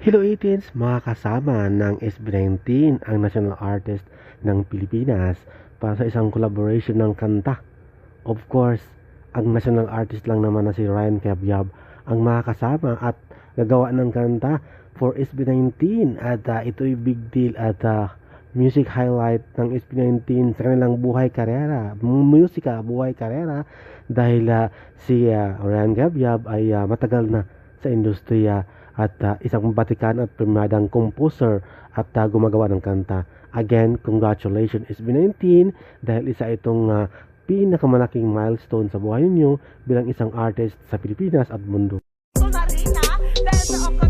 Hello 18s, mga kasama ng SB19, ang national artist ng Pilipinas para sa isang collaboration ng kanta. Of course, ang national artist lang naman na si Ryan Cabyab ang makakasama at gagawa ng kanta for SB19 at uh, ito'y big deal at uh, music highlight ng SB19 sa kanilang buhay karera, musika buhay karera dahil uh, si uh, Ryan Cabyab ay uh, matagal na sa industriya at uh, isang batikan at primadang composer at uh, gumagawa ng kanta. Again, congratulations SB19 dahil isa itong uh, pinakamalaking milestone sa buhay ninyo bilang isang artist sa Pilipinas at mundo. Ito na rin ha, dahil sa